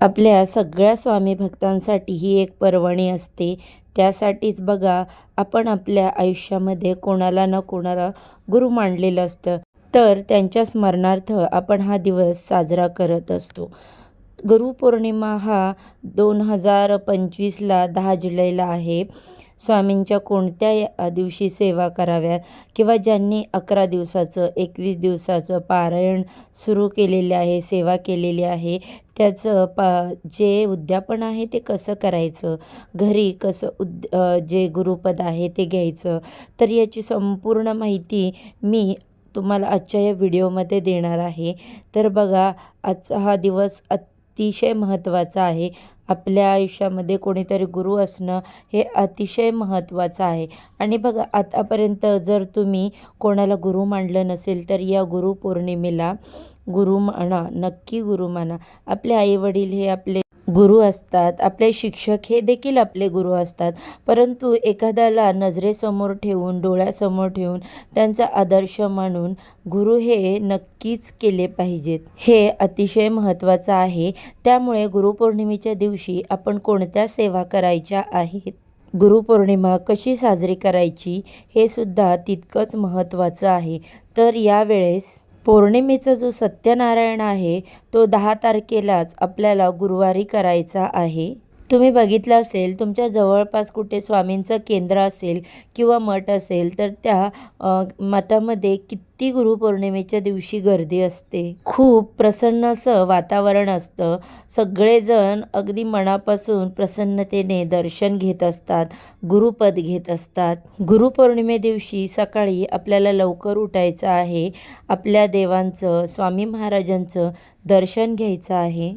आपल्या सगळ्या स्वामी भक्तांसाठी ही एक पर्वणी असते. त्यासाठीच बघा आपण आपल्या आयुष्यामध्ये कोणाला ना कोणाला गुरु मांडलेलं असतं. तर त्यांच्या स्मरणार्थ आपण हा दिवस साजरा करत असतो. गुरुपौर्णिमा हा दोन हजार पंचवीसला दहा जुलैला आहे. स्वामींच्या कोणत्या दिवशी सेवा कराव्यात किंवा ज्यांनी अकरा दिवसाचं एकवीस दिवसाचं पारायण सुरू केलेले आहे सेवा केलेली आहे त्याचं पा जे उद्यापन आहे ते कसं करायचं? घरी कसं उद जे गुरुपद आहे ते घ्यायचं? तर याची संपूर्ण माहिती मी तुम्हाला आजच्या या व्हिडिओमध्ये देणार आहे. तर बघा आजचा हा दिवस अतिशय महत्त्वाचा आहे. आपल्या आयुष्यामध्ये कोणीतरी गुरु असणं हे अतिशय महत्त्वाचं आहे. आणि बघा आतापर्यंत जर तुम्ही कोणाला गुरु मांडलं नसेल तर या गुरुपौर्णिमेला गुरु माना नक्की गुरु माना. आपले आईवडील हे आपले गुरु असतात आपले शिक्षक हे देखील आपले गुरु असतात. परंतु एखाद्याला नजरेसमोर ठेवून डोळ्यासमोर ठेवून त्यांचा आदर्श मानून गुरु हे नक्कीच केले पाहिजेत. हे अतिशय महत्त्वाचं आहे. त्यामुळे गुरुपौर्णिमेच्या दिवशी आपण कोणत्या सेवा करायच्या आहेत? गुरुपौर्णिमा कशी साजरी करायची? हे सुद्धा तितकंच महत्त्वाचं आहे. तर यावेळेस पौर्णिमेचा जो सत्यनारायण आहे तो दहा तारखेलाच आपल्याला गुरुवारी करायचा आहे. तुम्ही बघितलं असेल तुमच्या जवळपास कुठे स्वामींचं केंद्र असेल किंवा मठ असेल तर त्या मठामध्ये किती गुरुपौर्णिमेच्या दिवशी गर्दी असते. खूप प्रसन्न असं वातावरण असतं. सगळेजण अगदी मनापासून प्रसन्नतेने दर्शन घेत असतात गुरुपद घेत असतात. गुरुपौर्णिमे दिवशी सकाळी आपल्याला लवकर उठायचं आहे. आपल्या देवांचं स्वामी महाराजांचं दर्शन घ्यायचं आहे.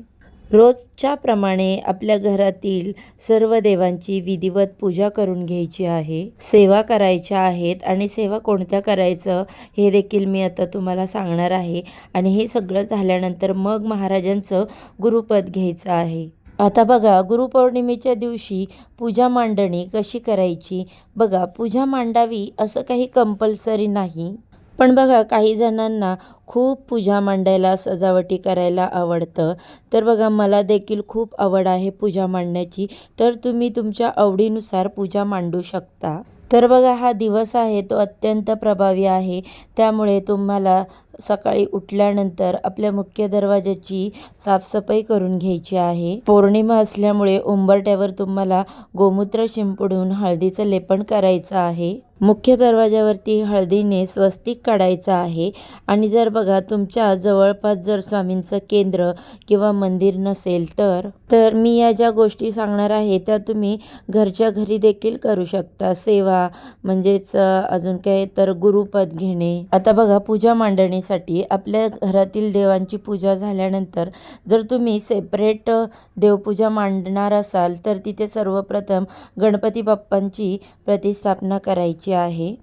रोजच्या प्रमाणे आपल्या घरातील सर्व देवांची विधिवत पूजा करून घ्यायची आहे. सेवा करायच्या आहेत आणि सेवा कोणत्या करायचं हे देखील मी आता तुम्हाला सांगणार आहे. आणि हे सगळं झाल्यानंतर मग महाराजांचं गुरुपद घ्यायचं आहे. आता बघा गुरुपौर्णिमेच्या दिवशी पूजा मांडणी कशी करायची? बघा पूजा मांडावी असं काही कंपल्सरी नाही. पण बघा काही जणांना खूप पूजा मांडायला सजावटी करायला आवडतं. तर बघा मला देखील खूप आवड आहे पूजा मांडण्याची. तर तुम्ही तुमच्या आवडीनुसार पूजा मांडू शकता. तर बघा हा दिवस आहे तो अत्यंत प्रभावी आहे. त्यामुळे तुम्हाला सकाळी उठल्यानंतर आपल्या मुख्य दरवाजाची साफसफाई करून घ्यायची आहे. पौर्णिमा असल्यामुळे उंबरट्यावर तुम्हाला गोमूत्र शिंपडून हळदीचं लेपन करायचं आहे. मुख्य दरवाजावरती हळदीने स्वस्तिक काढायचं आहे. आणि जर बघा तुमच्या जवळपास जर स्वामींचं केंद्र किंवा मंदिर नसेल तर तर मी या ज्या गोष्टी सांगणार आहे त्या तुम्ही घरच्या घरी देखील करू शकता. सेवा म्हणजेच अजून काय तर गुरुपद घेणे. आता बघा पूजा मांडणीसाठी आपल्या घरातील देवांची पूजा झाल्यानंतर जर तुम्ही सेपरेट देवपूजा मांडणार असाल तर तिथे सर्वप्रथम गणपती बाप्पांची प्रतिस्थापना करायची आहे.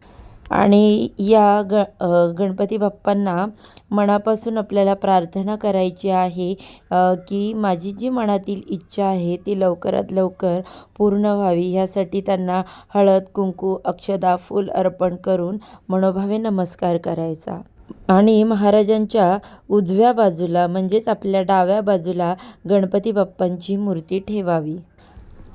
आणि या ग गणपती बाप्पांना मनापासून आपल्याला प्रार्थना करायची आहे की माझी जी मनातील इच्छा आहे ती लवकरात लवकर पूर्ण व्हावी. ह्यासाठी त्यांना हळद कुंकू अक्षदा फूल अर्पण करून मनोभावे नमस्कार करायचा. आणि महाराजांच्या उजव्या बाजूला म्हणजेच आपल्या डाव्या बाजूला गणपती बाप्पांची मूर्ती ठेवावी.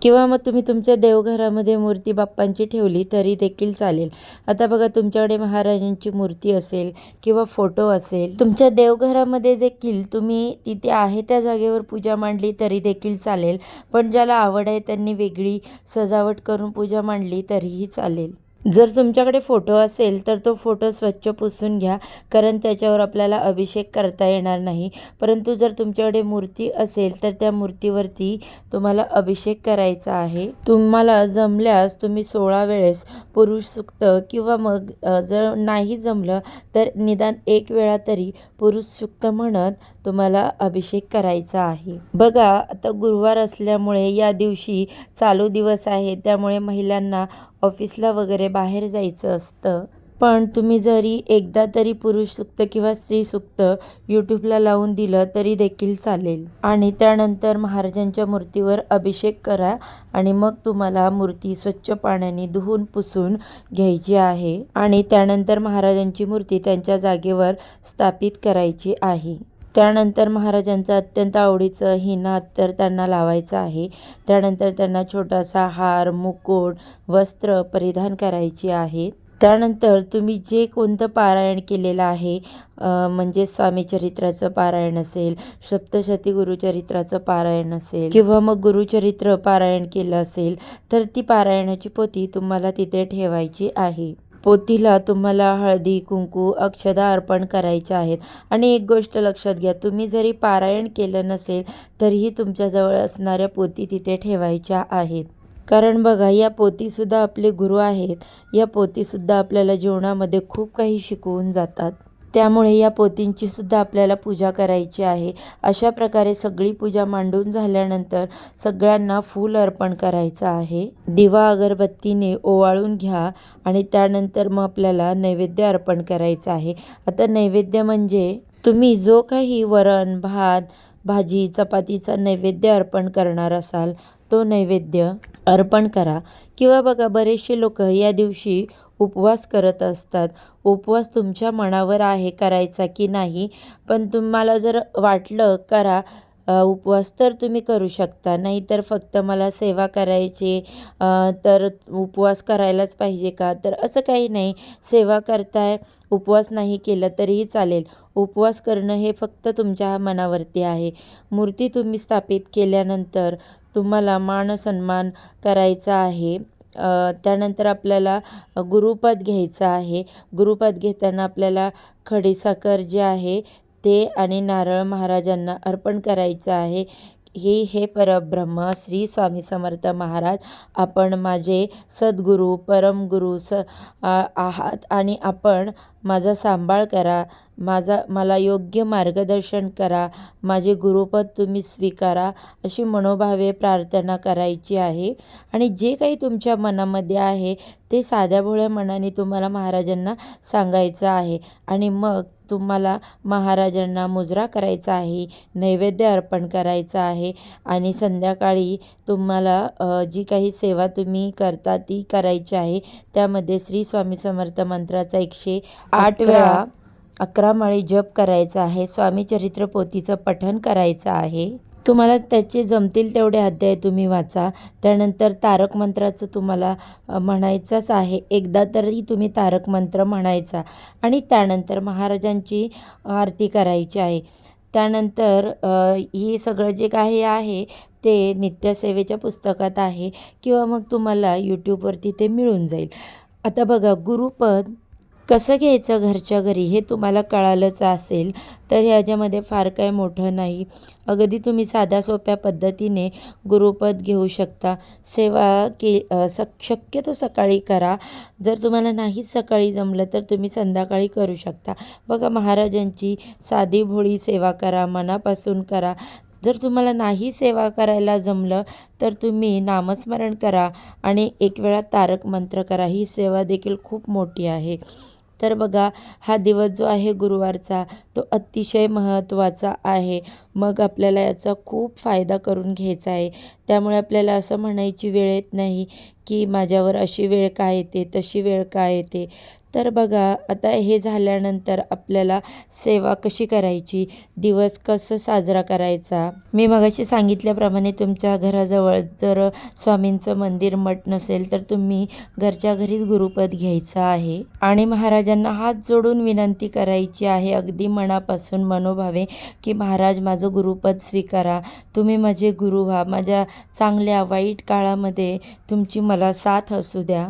किंवा मग तुम्ही तुमच्या देवघरामध्ये मूर्ती बाप्पांची ठेवली तरी देखील चालेल. आता बघा तुमच्याकडे महाराजांची मूर्ती असेल किंवा फोटो असेल तुमच्या देवघरामध्ये देखील तुम्ही तिथे आहे त्या जागेवर पूजा मांडली तरी देखील चालेल. पण ज्याला आवड आहे त्यांनी वेगळी सजावट करून पूजा मांडली तरीही चालेल. जर तुमच्याकडे फोटो असेल तर तो फोटो स्वच्छ पुसून घ्या कारण त्याच्यावर आपल्याला अभिषेक करता येणार नाही. परंतु जर तुमच्याकडे मूर्ती असेल तर त्या मूर्तीवरती तुम्हाला अभिषेक करायचा आहे. तुम्हाला जमल्यास तुम्ही सोळा वेळेस पुरुष सुक्त किंवा मग जर नाही जमलं तर निदान एक वेळा तरी पुरुष सुक्त म्हणत तुम्हाला अभिषेक करायचा आहे. बघा आता गुरुवार असल्यामुळे या दिवशी चालू दिवस आहे त्यामुळे महिलांना ऑफिसला वगैरे बाहेर जायचं असतं. पण तुम्ही जरी एकदा तरी पुरुष सुक्त किंवा स्त्री सुक्त यूट्यूबला लावून दिलं तरी देखील चालेल. आणि त्यानंतर महाराजांच्या मूर्तीवर अभिषेक करा आणि मग तुम्हाला मूर्ती स्वच्छ पाण्याने धुवून पुसून घ्यायची आहे. आणि त्यानंतर महाराजांची मूर्ती त्यांच्या जागेवर स्थापित करायची आहे. त्यानंतर महाराजांचं अत्यंत आवडीचं हिना अत्तर त्यांना लावायचं आहे. त्यानंतर त्यांना छोटासा हार मुकुट वस्त्र परिधान करायची आहे. त्यानंतर तुम्ही जे कोणतं पारायण केलेलं आहे म्हणजे स्वामी चरित्राचं पारायण असेल सप्तशती गुरुचरित्राचं पारायण असेल किंवा मग गुरुचरित्र पारायण केलं असेल तर ती पारायणाची पोथी तुम्हाला तिथे ठेवायची आहे. पोथीला तुम्हाला हळदी कुंकू अक्षदा अर्पण करायच्या आहेत. आणि एक गोष्ट लक्षात घ्या तुम्ही जरी पारायण केलं नसेल तरीही तुमच्याजवळ असणाऱ्या पोथी तिथे ठेवायच्या आहेत. कारण बघा या पोथीसुद्धा आपले गुरु आहेत. या पोथीसुद्धा आपल्याला जीवनामध्ये खूप काही शिकवून जातात. त्यामुळे या पोतींची सुद्धा आपल्याला पूजा करायची आहे. अशा प्रकारे सगळी पूजा मांडून झाल्यानंतर सगळ्यांना फूल अर्पण करायचं आहे. दिवा अगरबत्तीने ओवाळून घ्या आणि त्यानंतर मग आपल्याला नैवेद्य अर्पण करायचं आहे. आता नैवेद्य म्हणजे तुम्ही जो काही वरण भात भाजी चपातीचा नैवेद्य अर्पण करणार असाल तो नैवेद्य अर्पण करा. किंवा बघा बरेचसे लोक या दिवशी उपवास करत असतात. उपवास तुमच्या मनावर आहे करायचा की नाही? पण तुम्हाला जर वाटलं करा उपवास तर तुम्ही करू शकता. नाहीतर फक्त मला सेवा करायची तर उपवास करायलाच पाहिजे का? तर असं काही नाही. सेवा करताय उपवास नाही केलं तरीही चालेल. उपवास करणं हे फक्त तुमच्या मनावरती आहे. मूर्ती तुम्ही स्थापित केल्यानंतर तुम्हाला मान सन्मान करायचा आहे. त्यानंतर आपल्याला गुरुपद घ्यायचं आहे. गुरुपद घेताना आपल्याला खडीसाखर जे आहे ते आणि नारळ महाराजांना अर्पण करायचं आहे. ही हे परब्रह्म श्री स्वामी समर्थ महाराज. आपण माझे सद्गुरू परमगुरू स आहात आणि आपण माझा सांभाळ करा. माझा मला योग्य मार्गदर्शन करा. माझे गुरुपद तुम्ही स्वीकारा अशी मनोभावे प्रार्थना करायची आहे. आणि जे काही तुमच्या मनामध्ये आहे ते साध्या भोळ्या मनाने तुम्हाला महाराजांना सांगायचं आहे. आणि मग तुम्हाला महाराजांना मुजरा करायचा आहे नैवेद्य अर्पण करायचं आहे आणि संध्याकाळी तुम्हाला जी काही सेवा तुम्ही करता ती करायची आहे. त्यामध्ये श्री स्वामी समर्थ मंत्राचा एकशे आठ वेळा अकरा माळी जप करायचा आहे. स्वामी चरित्र पोथीचं पठण करायचं आहे. तुम्हाला त्याचे जमतील तेवढे अध्याय तुम्ही वाचा. त्यानंतर तारक मंत्राचं तुम्हाला म्हणायचंच आहे. एकदा तरी तुम्ही तारक मंत्र म्हणायचा आणि त्यानंतर महाराजांची आरती करायची आहे. त्यानंतर हे सगळं जे काही आहे ते नित्यसेवेच्या पुस्तकात आहे किंवा मग तुम्हाला यूट्यूबवरती ते मिळून जाईल. आता बघा गुरुपद कसं घ्यायचं घरच्या घरी? हे तुम्हाला कळालंच असेल. तर ह्याच्यामध्ये फार काय मोठं नाही. अगदी तुम्ही साध्या सोप्या पद्धतीने गुरुपद घेऊ शकता. सेवा के स सक शक्यतो सकाळी करा. जर तुम्हाला नाहीच सकाळी जमलं तर तुम्ही संध्याकाळी करू शकता. बघा महाराजांची साधी भोळी सेवा करा मनापासून करा. जर तुम्हाला नाही सेवा करायला जमलं तर तुम्ही नामस्मरण करा आणि एक वेळा तारक मंत्र करा. ही सेवा देखील खूप मोठी आहे. तर बघा हा दिवस जो आहे गुरुवारचा तो अतिशय महत्त्वाचा आहे. मग आपल्याला याचा खूप फायदा करून घ्यायचा आहे. त्यामुळे आपल्याला असं म्हणायची वेळ येत नाही की माझ्यावर अशी वेळ काय येते तशी वेळ काय येते. तर बघा आता हे झाल्यानंतर आपल्याला सेवा कशी करायची? दिवस कसं साजरा करायचा? मी मगाशी सांगितल्याप्रमाणे तुमच्या घराजवळ जर स्वामींचं मंदिर मठ नसेल तर तुम्ही घरच्या घरीच गुरुपद घ्यायचा आहे. आणि महाराजांना हात जोडून विनंती करायची आहे अगदी मनापासून मनोभावे की महाराज माझं गुरुपद स्वीकारा. तुम्ही माझे गुरु व्हा. माझ्या चांगल्या वाईट काळामध्ये तुमची मला साथ असू द्या.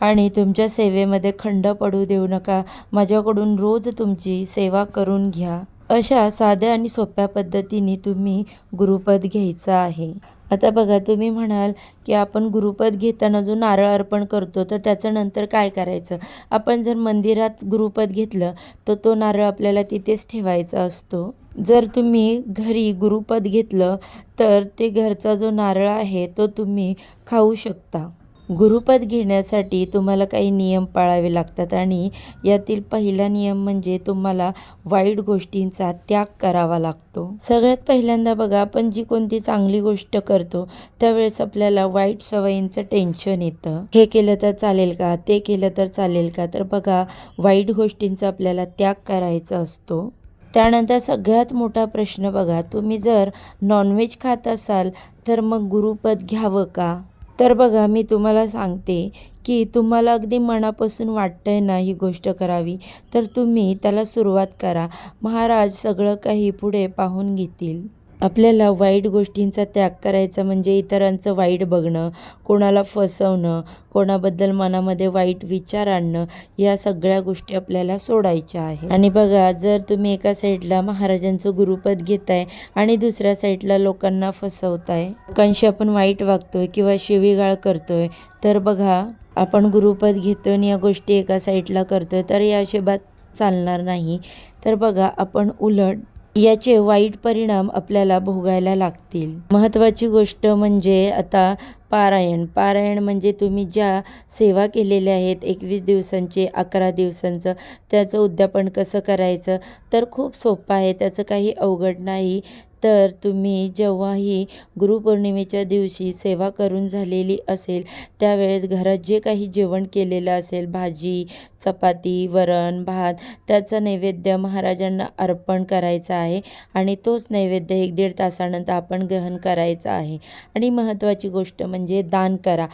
आणि तुमच्या सेवेमध्ये खंड पडू देऊ नका. माझ्याकडून रोज तुमची सेवा करून घ्या. अशा साध्या आणि सोप्या पद्धतीने तुम्ही गुरुपद घ्यायचं आहे. आता बघा तुम्ही म्हणाल की आपण गुरुपद घेताना जो नारळ अर्पण करतो तर त्याचं नंतर काय करायचं? आपण जर मंदिरात गुरुपद घेतलं तर तो नारळ आपल्याला तिथेच ठेवायचा असतो. जर तुम्ही घरी गुरुपद घेतलं तर ते घरचा जो नारळ आहे तो तुम्ही खाऊ शकता. गुरुपद घेण्यासाठी तुम्हाला काही नियम पाळावे लागतात आणि यातील पहिला नियम म्हणजे तुम्हाला वाईट गोष्टींचा त्याग करावा लागतो. सगळ्यात पहिल्यांदा बघा आपण जी कोणती चांगली गोष्ट करतो त्यावेळेस आपल्याला वाईट सवयींचं टेन्शन येतं. हे केलं तर चालेल का? ते केलं तर चालेल का? तर बघा वाईट गोष्टींचा आपल्याला त्याग करायचा असतो. त्यानंतर सगळ्यात मोठा प्रश्न बघा तुम्ही जर नॉनव्हेज खात असाल तर मग गुरुपद घ्यावं का? तर बघा मी तुम्हाला सांगते की तुम्हाला अगदी मनापासून वाटतंय ना ही गोष्ट करावी तर तुम्ही त्याला सुरुवात करा. महाराज सगळं काही पुढे पाहून घेतील. आपल्याला वाईट गोष्टींचा त्याग करायचा म्हणजे इतरांचं वाईट बघणं कोणाला फसवणं कोणाबद्दल मनामध्ये वाईट विचार आणणं या सगळ्या गोष्टी आपल्याला सोडायच्या आहे आणि बघा जर तुम्ही एका साईडला महाराजांचं गुरुपद घेताय आणि दुसऱ्या साईडला लोकांना फसवताय लोकांशी आपण वाईट वागतोय किंवा शिवीगाळ करतोय तर बघा आपण गुरुपद घेतोय आणि या गोष्टी एका साईडला करतोय तर या अशिबात चालणार नाही. तर बघा आपण उलट याचे वाईट परिणाम आपल्याला भोगायला लागतील. महत्त्वाची गोष्ट म्हणजे आता पारायण. पारायण म्हणजे तुम्ही ज्या सेवा केलेल्या आहेत एकवीस दिवसांचे अकरा दिवसांचं त्याचं उद्यापन कसं करायचं तर खूप सोपं आहे. त्याचं काही अवघड नाही. तर तुम्ही जेव्हाही गुरुपौर्णिमेच्या दिवशी सेवा करून झालेली असेल त्यावेळेस घरात जे काही जेवण केलेलं असेल भाजी चपाती वरण भात त्याचं नैवेद्य महाराजांना अर्पण करायचं आहे आणि तोच नैवेद्य एक दीड तासानंतर आपण ग्रहण करायचा आहे. आणि महत्त्वाची गोष्ट म्हणजे दान करा.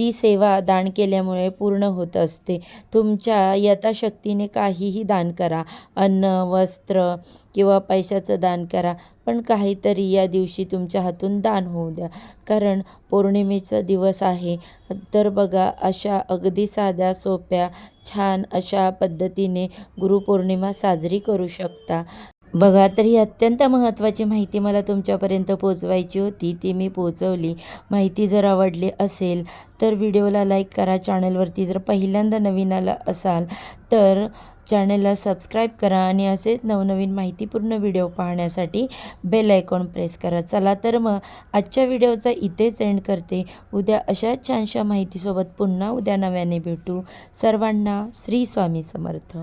ती सेवा दान केल्यामुळे पूर्ण होत असते. तुमच्या यथाशक्तीने काहीही दान करा. अन्न वस्त्र किंवा पैशाचं दान करा. पण काहीतरी या दिवशी तुमच्या हातून दान होऊ द्या. कारण पौर्णिमेचा दिवस आहे. तर बघा अशा अगदी साध्या सोप्या छान अशा पद्धतीने गुरुपौर्णिमा साजरी करू शकता. बघा तर ही अत्यंत महत्त्वाची माहिती मला तुमच्यापर्यंत पोचवायची होती. ती मी पोचवली. माहिती जर आवडली असेल तर व्हिडिओला लाईक करा. चॅनलवरती जर पहिल्यांदा नवीन आला असाल तर चॅनलला सबस्क्राईब करा आणि असेच नवनवीन माहितीपूर्ण व्हिडिओ पाहण्यासाठी बेल आयकॉन प्रेस करा. चला तर मग आजच्या व्हिडिओचा इथेच एंड करते. उद्या अशाच छानशा माहितीसोबत पुन्हा उद्या नव्याने भेटू. सर्वांना श्री स्वामी समर्थ.